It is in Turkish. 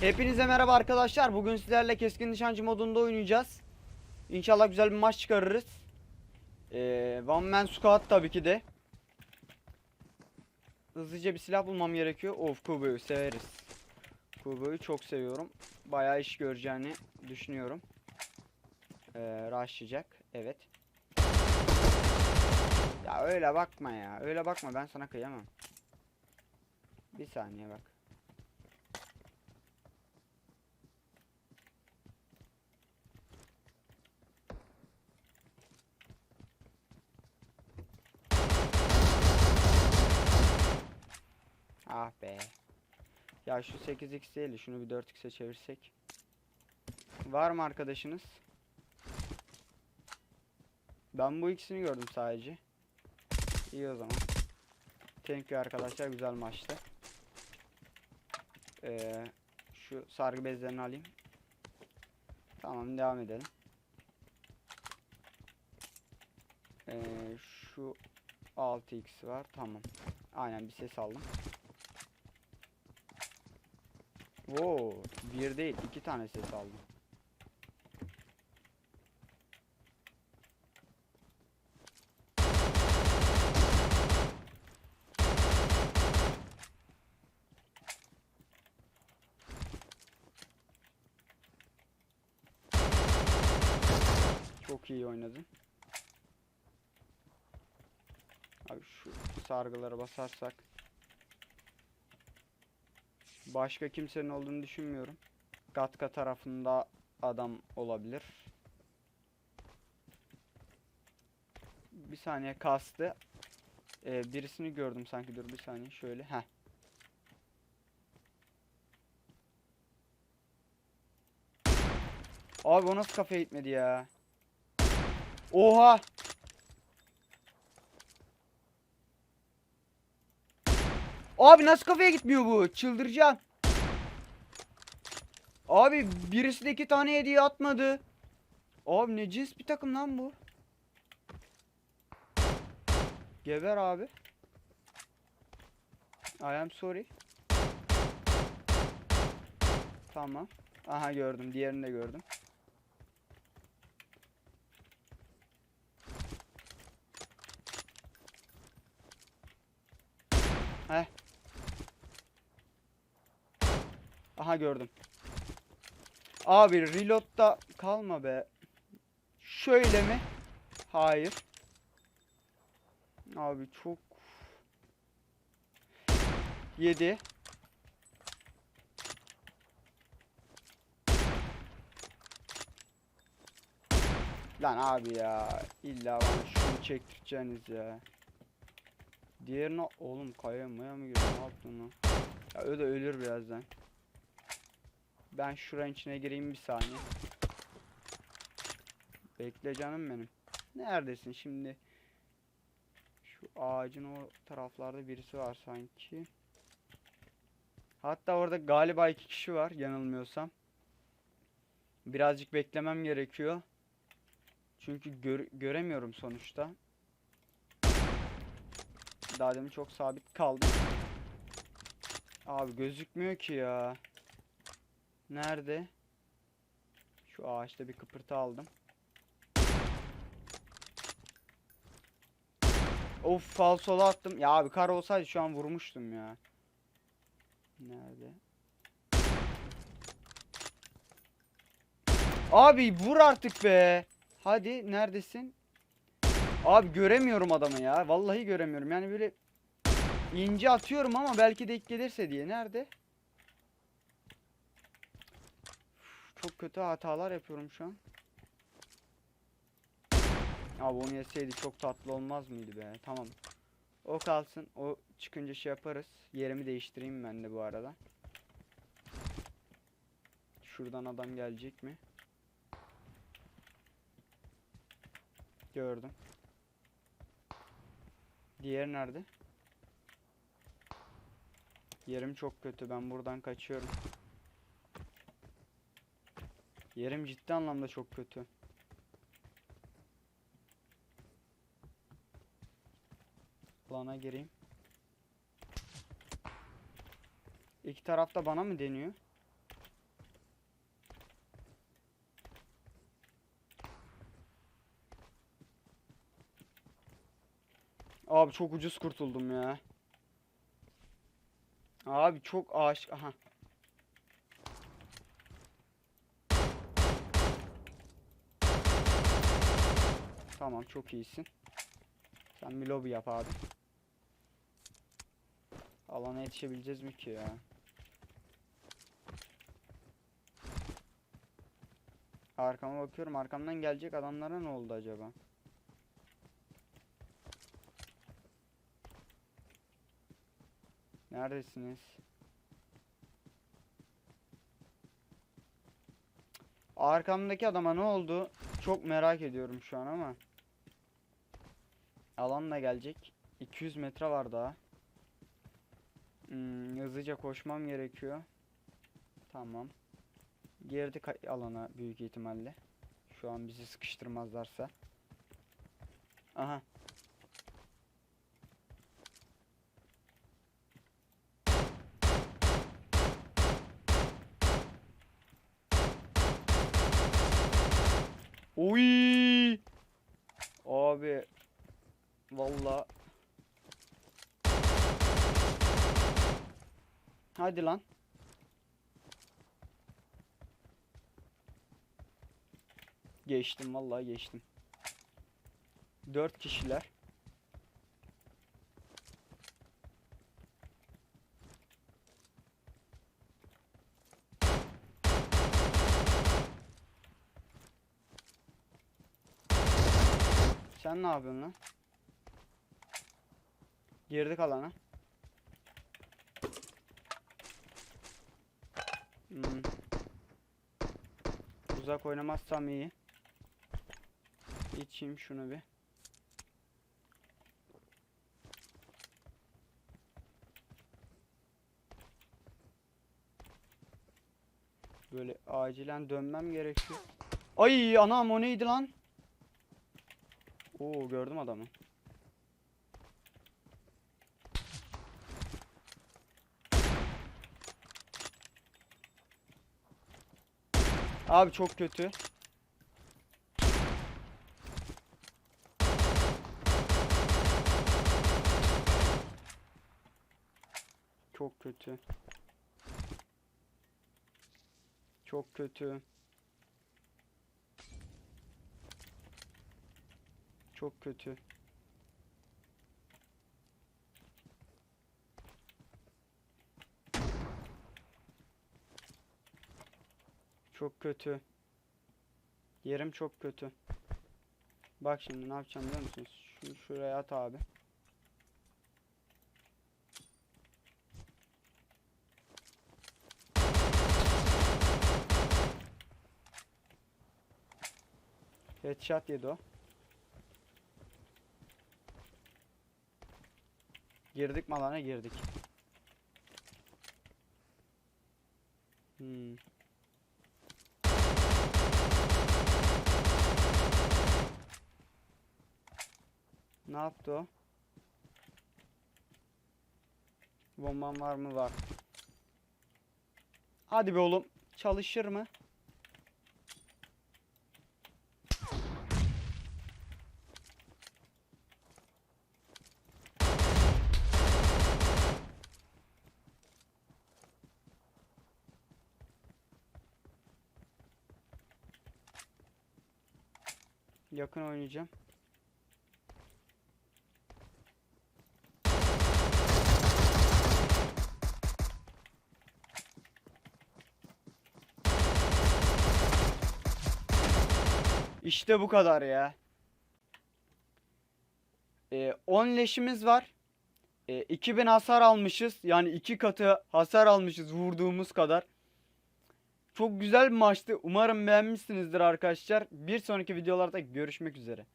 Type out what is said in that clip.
Hepinize merhaba arkadaşlar. Bugün sizlerle keskin nişancı modunda oynayacağız. İnşallah güzel bir maç çıkarırız. Ee, One Man Squad tabii ki de. Hızlıca bir silah bulmam gerekiyor. Of Kubo'yu severiz. Kubo'yu çok seviyorum. Bayağı iş göreceğini düşünüyorum. Ee, rushlayacak. Evet. Ya öyle bakma ya. Öyle bakma ben sana kıyamam. Bir saniye bak. Ah be. Ya şu 8x değil de şunu bir 4x'e çevirsek. Var mı arkadaşınız? Ben bu ikisini gördüm sadece. İyi o zaman. Thank you arkadaşlar güzel maçtı. Ee, şu sargı bezlerini alayım. Tamam devam edelim. Ee, şu 6x var tamam. Aynen bir ses aldım. Wow, bir değil iki tane ses aldım. Çok iyi oynadın. Abi şu sargılara basarsak Başka kimsenin olduğunu düşünmüyorum. Gatka tarafında adam olabilir. Bir saniye kastı. Ee, birisini gördüm sanki dur bir saniye şöyle. Heh. Abi o nasıl kafaya gitmedi ya? Oha! Abi nasıl kafaya gitmiyor bu? Çıldıracağım. Abi birisi de iki tane hediye atmadı. Abi ne cins bir takım lan bu? Geber abi. I am sorry. Tamam. Aha gördüm. Diğerini de gördüm. Heh. Aha gördüm. Abi reload'da kalma be. Şöyle mi? Hayır. Abi çok 7 Lan abi ya illa bana şunu çektireceksiniz ya. Diğerine oğlum kayaya maya mı giriyor ne yaptın lan? Ya o da ölür birazdan. Ben şuranın içine gireyim bir saniye. Bekle canım benim. Neredesin şimdi? Şu ağacın o taraflarda birisi var sanki. Hatta orada galiba iki kişi var yanılmıyorsam. Birazcık beklemem gerekiyor. Çünkü gör- göremiyorum sonuçta. Daha demin çok sabit kaldım. Abi gözükmüyor ki ya. Nerede? Şu ağaçta bir kıpırtı aldım. Of falsola attım. Ya abi kar olsaydı şu an vurmuştum ya. Nerede? Abi vur artık be. Hadi neredesin? Abi göremiyorum adamı ya. Vallahi göremiyorum. Yani böyle ince atıyorum ama belki de ilk gelirse diye. Nerede? Çok kötü hatalar yapıyorum şu an. Abi onu yeseydi çok tatlı olmaz mıydı be? Tamam. O kalsın. O çıkınca şey yaparız. Yerimi değiştireyim ben de bu arada. Şuradan adam gelecek mi? Gördüm. Diğer nerede? Yerim çok kötü. Ben buradan kaçıyorum. Yerim ciddi anlamda çok kötü. Plana gireyim. İki tarafta bana mı deniyor? Abi çok ucuz kurtuldum ya. Abi çok aşık. Aha. Tamam çok iyisin. Sen bir lobi yap abi. Alana yetişebileceğiz mi ki ya? Arkama bakıyorum. Arkamdan gelecek adamlara ne oldu acaba? Neredesiniz? Arkamdaki adama ne oldu? Çok merak ediyorum şu an ama. Alan da gelecek. 200 metre var daha. Hmm, hızlıca koşmam gerekiyor. Tamam. Girdik alana büyük ihtimalle. Şu an bizi sıkıştırmazlarsa. Aha. Oy! Abi valla Hadi lan. Geçtim vallahi geçtim. Dört kişiler. Sen ne yapıyorsun lan? Girdik alana. Hmm. Uzak oynamazsam iyi. İçeyim şunu bir. Böyle acilen dönmem gerekiyor. Ay anam o neydi lan? Oo gördüm adamı. Abi çok kötü. Çok kötü. Çok kötü. Çok kötü. Çok kötü. Yerim çok kötü. Bak şimdi ne yapacağım biliyor musunuz? Şunu şuraya at abi. Headshot yedi o. Girdik mi alana girdik. Hmm. Ne yaptı o? Bomban var mı? Var. Hadi be oğlum. Çalışır mı? Yakın oynayacağım. İşte bu kadar ya. Ee, 10 leşimiz var. Ee, 2000 hasar almışız. Yani iki katı hasar almışız vurduğumuz kadar. Çok güzel bir maçtı. Umarım beğenmişsinizdir arkadaşlar. Bir sonraki videolarda görüşmek üzere.